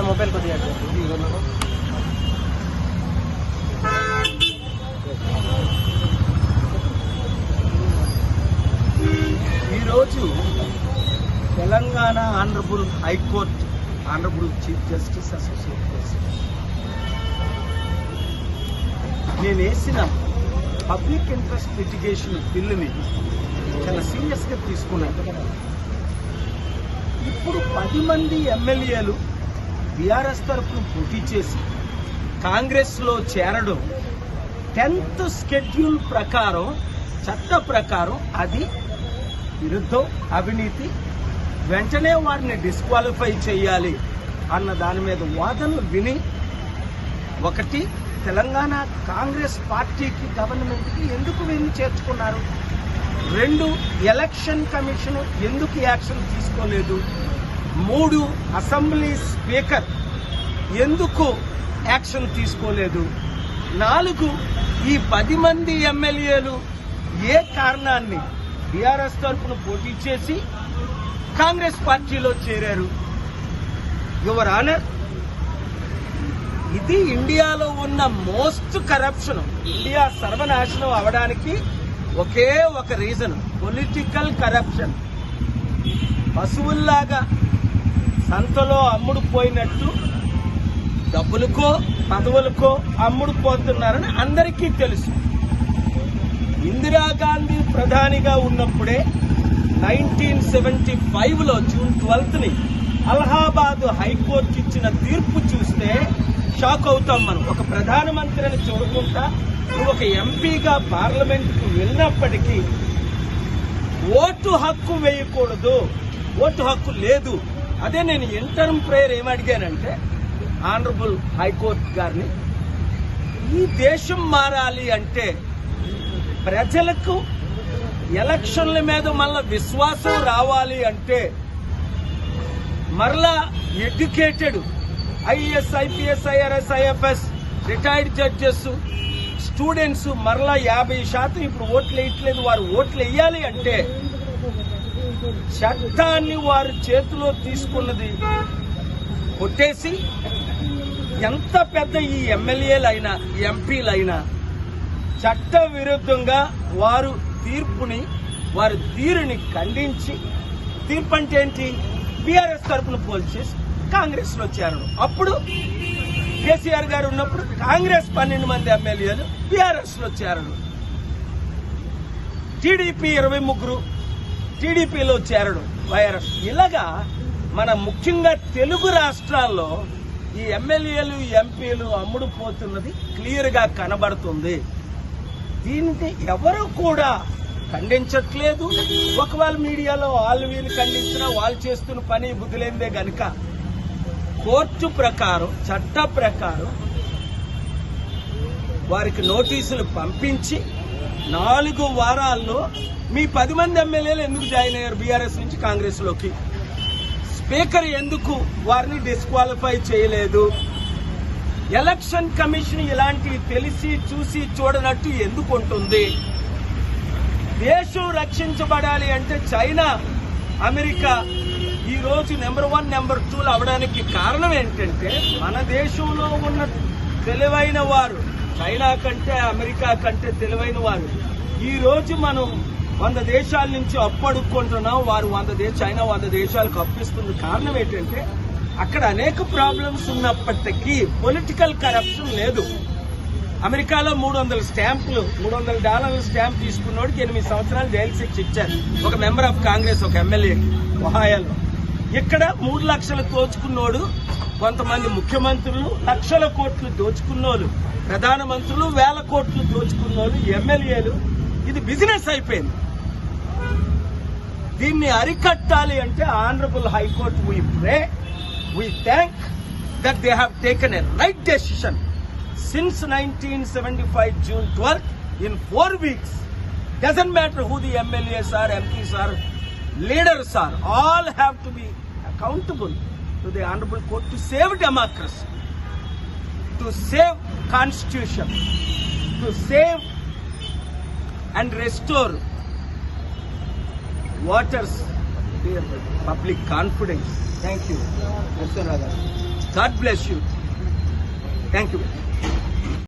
నా మొబైల్ కొద్దిగా ఈరోజు Telangana honourable high court honourable chief justice associate press నేను వేసిన పబ్లిక్ ఇంట్రెస్ట్ లిటిగేషన్ బిల్లుని చాలా సీరియస్గా తీసుకున్నాను. ఇప్పుడు పది మంది ఎమ్మెల్యేలు బీఆర్ఎస్ తరఫున పోటీ చేసి కాంగ్రెస్లో చేరడం టెన్త్ స్కెడ్యూల్ ప్రకారం చట్ట ప్రకారం అది విరుద్ధం అవినీతి. వెంటనే వారిని డిస్క్వాలిఫై చేయాలి అన్న దాని మీద వాదనలు విని ఒకటి తెలంగాణ కాంగ్రెస్ పార్టీకి గవర్నమెంట్కి ఎందుకు వీరిని చేర్చుకున్నారు? రెండు ఎలక్షన్ కమిషన్ ఎందుకు యాక్షన్ తీసుకోలేదు? మూడు అసెంబ్లీ స్పీకర్ ఎందుకు యాక్షన్ తీసుకోలేదు? నాలుగు ఈ పది మంది ఎమ్మెల్యేలు ఏ కారణాన్ని బీఆర్ఎస్ తరఫున పోటీ చేసి కాంగ్రెస్ పార్టీలో చేరారు? యువర్ ఆనర్ ఇది ఇండియాలో ఉన్న మోస్ట్ కరప్షన్ ఇండియా సర్వనాశనం అవడానికి ఒకే ఒక రీజన్ పొలిటికల్ కరప్షన్ పశువుల్లాగా సంతలో అమ్ముడు పోయినట్టు డబ్బులకో పదవులకో అమ్ముడు పోతున్నారని అందరికీ తెలుసు. ఇందిరాగాంధీ ప్రధానిగా ఉన్నప్పుడే నైన్టీన్ సెవెంటీ ఫైవ్లో జూన్ ట్వెల్త్ని అలహాబాద్ హైకోర్టు ఇచ్చిన తీర్పు చూస్తే షాక్ అవుతాం మనం. ఒక ప్రధానమంత్రిని చూడకుండా నువ్వు ఒక ఎంపీగా పార్లమెంట్కు వెళ్ళినప్పటికీ ఓటు హక్కు వేయకూడదు. ఓటు హక్కు లేదు. అదే నేను ఇంటర్మ్ ప్రేయర్ ఏమడిగానంటే ఆనరబుల్ హైకోర్టు గారిని ఈ దేశం మారాలి అంటే ప్రజలకు ఎలక్షన్ల మీద మళ్ళా విశ్వాసం రావాలి అంటే మరలా educated IAS IPS IRS IFS retired judges students మరలా యాభై శాతం ఇప్పుడు ఓట్లు వేయట్లేదు వారు ఓట్లు వేయాలి అంటే చట్టాన్ని వారు చేతిలో తీసుకున్నది కొట్టేసి ఎంత పెద్ద ఈ ఎమ్మెల్యేలైనా ఎంపీలైనా చట్ట విరుద్ధంగా వారు తీర్పుని వారి తీరుని ఖండించి తీర్పు అంటే ఏంటి బీఆర్ఎస్ తరపున పోల్చేసి కాంగ్రెస్లో చేరడం. అప్పుడు కేసీఆర్ గారు ఉన్నప్పుడు కాంగ్రెస్ పన్నెండు మంది ఎమ్మెల్యేలు బీఆర్ఎస్లో చేరడం. టీడీపీ ఇరవై ముగ్గురు టీడీపీలో చేరడం. వైఆర్ఎస్. ఇలాగా మన ముఖ్యంగా తెలుగు రాష్ట్రాల్లో ఈ ఎమ్మెల్యేలు ఎంపీలు అమ్ముడు పోతున్నది కనబడుతుంది. దీనికి ఎవరు కూడా ఖండించట్లేదు. ఒకవేళ మీడియాలో వాళ్ళు వీళ్ళు ఖండించినా వాళ్ళు చేస్తున్న పని బుద్ధిలేందే గనుక. కోర్టు ప్రకారం చట్ట ప్రకారం వారికి నోటీసులు పంపించి నాలుగు వారాల్లో మీ పది మంది ఎమ్మెల్యేలు ఎందుకు జాయిన్ అయ్యారు బీఆర్ఎస్ నుంచి కాంగ్రెస్లోకి స్పీకర్ ఎందుకు వారిని డిస్క్వాలిఫై చేయలేదు? ఎలక్షన్ కమిషన్ ఇలాంటివి తెలిసి చూసి చూడనట్టు ఎందుకు ఉంటుంది? దేశం రక్షించబడాలి అంటే చైనా అమెరికా ఈ రోజు నెంబర్ వన్ నెంబర్ టూలు అవడానికి కారణం ఏంటంటే మన దేశంలో ఉన్న తెలివైన వారు చైనా కంటే అమెరికా కంటే తెలివైన వారు. ఈ రోజు మనం వంద దేశాల నుంచి అప్పు అడుక్కుంటున్నాం వారు వంద దేశ చైనా వంద దేశాలకు అప్పిస్తున్న కారణం ఏంటంటే అక్కడ అనేక ప్రాబ్లమ్స్ ఉన్నప్పటికీ పొలిటికల్ కరప్షన్ లేదు. అమెరికాలో మూడు వందల స్టాంపులు మూడు వందల డాలర్ల స్టాంప్ తీసుకున్నోడికి ఎనిమిది సంవత్సరాలు జైలు శిక్ష ఇచ్చారు. ఒక మెంబర్ ఆఫ్ కాంగ్రెస్ ఒక ఎమ్మెల్యే ఒహాయాలో. ఇక్కడ మూడు లక్షలు దోచుకున్నోడు కొంతమంది ముఖ్యమంత్రులు లక్షల కోట్లు దోచుకున్నోళ్ళు ప్రధానమంత్రులు వేల కోట్లు దోచుకున్నోళ్ళు ఎమ్మెల్యేలు. ఇది బిజినెస్ అయిపోయింది. దీన్ని అరికట్టాలి అంటే honourable high court we pray we thank that they have taken a right decision since nineteen seventy five June twelfth in four weeks doesn't matter who the MLAs or MPs or leaders or all have to be accountable to the Honorable Court to save democracy, to save constitution, to save and restore voters public confidence. Thank you, God bless you. Thank you.